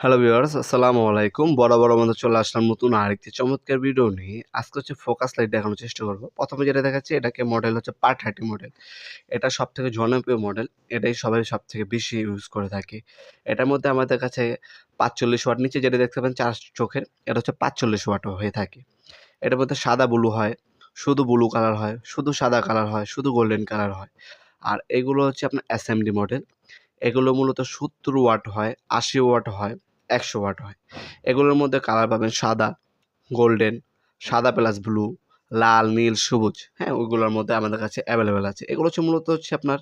Hello viewers আসসালামু আলাইকুম। বড় বড় মতো চলে আসলাম নতুন আরেকটি চমৎকার ভিডিও নিয়ে। আজকে হচ্ছে ফোকাস লাইট দেখানোর চেষ্টা করব। প্রথমে যেটা দেখাচ্ছি, এটাকে মডেল হচ্ছে পার থার্টি মডেল এটা সব থেকে জনপ্রিয় মডেল এটাই সবাই সব থেকে বেশি ইউজ করে থাকে। এটার মধ্যে আমাদের কাছে পাঁচচল্লিশ ওয়াট নিচে যেটা দেখতে পাবেন চার চোখের, এটা হচ্ছে পাঁচচল্লিশ ওয়াটও হয়ে থাকে। এটার মধ্যে সাদা ব্লু হয়, শুধু ব্লু কালার হয়, শুধু সাদা কালার হয়, শুধু গোল্ডেন কালার হয়। আর এগুলো হচ্ছে আপনার অ্যাসেম্বলি মডেল এগুলো মূলত সত্তর ওয়াট হয়, আশি ওয়াট হয়। একশো ওয়াট হয়। এগুলোর মধ্যে কালার পাবেন সাদা গোল্ডেন সাদা প্লাস ব্লু লাল, নীল, সবুজ। হ্যাঁ ওইগুলোর মধ্যে আমাদের কাছে অ্যাভেলেবেল আছে। এগুলো হচ্ছে মূলত হচ্ছে আপনার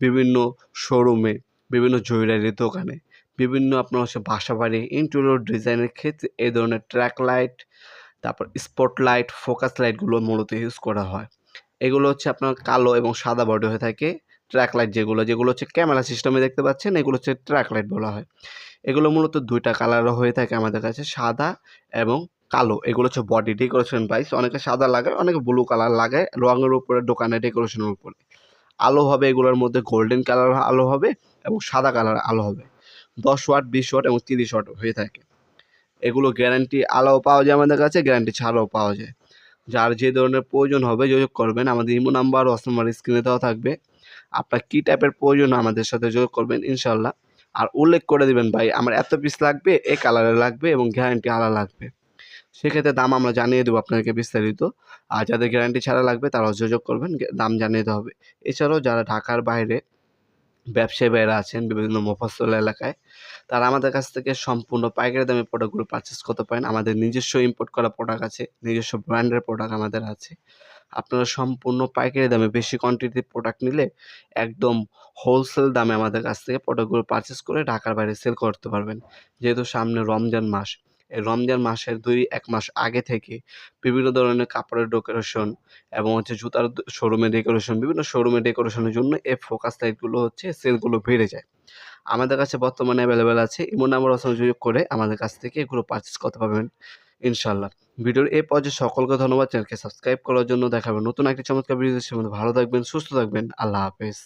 বিভিন্ন শোরুমে বিভিন্ন জুয়েলারির দোকানে, বিভিন্ন আপনার হচ্ছে বাসা বাড়ি ইন্টেরিয়র ডিজাইনের ক্ষেত্রে এই ধরনের ট্র্যাক লাইট তারপর স্পট লাইট ফোকাস লাইটগুলো মূলত ইউজ করা হয়। এগুলো হচ্ছে আপনার কালো এবং সাদা বডি হয়ে থাকে। ট্র্যাক লাইট যেগুলো যেগুলো হচ্ছে ক্যামেরা সিস্টেমে দেখতে পাচ্ছেন, এগুলো হচ্ছে ট্র্যাক লাইট বলা হয়। এগুলো মূলত দুইটা কালারও হয়ে থাকে আমাদের কাছে, সাদা এবং কালো। এগুলো হচ্ছে বডি ডেকোরেশন প্রাইস অনেকে সাদা লাগায় অনেকে ব্লু কালার লাগায় রঙের উপরে দোকানে ডেকোরেশনের উপরে। আলো হবে এগুলোর মধ্যে গোল্ডেন কালার আলো হবে এবং সাদা কালার আলো হবে। দশ ওয়াট বিশ ওয়াট এবং তিরিশ ওয়াট হয়ে থাকে। এগুলো গ্যারান্টি আলো পাওয়া যায় আমাদের কাছে গ্যারান্টি ছাড়াও পাওয়া যায়। যার যে ধরনের প্রয়োজন হবে, যোগাযোগ করবেন। আমাদের ইমো নাম্বার ও নাম্বার স্ক্রিনে দেওয়া থাকবে। আপনার কী টাইপের প্রয়োজন আমাদের সাথে যোগ করবেন ইনশাল্লাহ আর উল্লেখ করে দিবেন, ভাই, আমার এত পিস লাগবে, এ কালারে লাগবে এবং গ্যারান্টি আলা লাগবে। সেক্ষেত্রে দাম আমরা জানিয়ে দেবো আপনাকে বিস্তারিত। আর যাদের গ্যারান্টি ছাড়া লাগবে, তারাও যোগাযোগ করবেন দাম জানিয়ে দেওয়া হবে। এছাড়াও যারা ঢাকার বাইরে ব্যবসায়ী ভাইয়েরা আছেন, বিভিন্ন মফস্বল এলাকায়, তারা আমাদের কাছ থেকে সম্পূর্ণ পাইকারি দামে প্রোডাক্টগুলো পারচেস করতে পারেন। আমাদের নিজস্ব ইম্পোর্ট করা প্রোডাক্ট আছে, নিজস্ব ব্র্যান্ডের প্রোডাক্ট আমাদের আছে। আপনারা সম্পূর্ণ পাইকারি দামে বেশি কোয়ান্টিটির প্রোডাক্ট নিলে একদম হোলসেল দামে আমাদের কাছ থেকে প্রোডাক্টগুলো পারচেস করে ঢাকার বাইরে সেল করতে পারবেন। যেহেতু সামনে রমজান মাস, এই রমজান মাসের দুই এক মাস আগে থেকে বিভিন্ন ধরনের কাপড়ের ডেকোরেশন এবং হচ্ছে জুতার শোরুমে ডেকোরেশন বিভিন্ন শোরুমে ডেকোরেশনের জন্য এই ফোকাস লাইটগুলো হচ্ছে সেলগুলো বেড়ে যায়। আমাদের কাছে বর্তমানে অ্যাভেলেবেল আছে ইমো নাম্বার সংযোগ করে আমাদের কাছ থেকে এগুলো পারচেস করতে পারবেন। ইনশাল্লাহ ভিডিওর এ পর্যায়ে সকলকে ধন্যবাদ। চ্যানেলকে সাবস্ক্রাইব করার জন্য দেখাবে নতুন একটি চমৎকার ভিডিও ভালো থাকবেন, সুস্থ থাকবেন। আল্লাহ হাফেজ।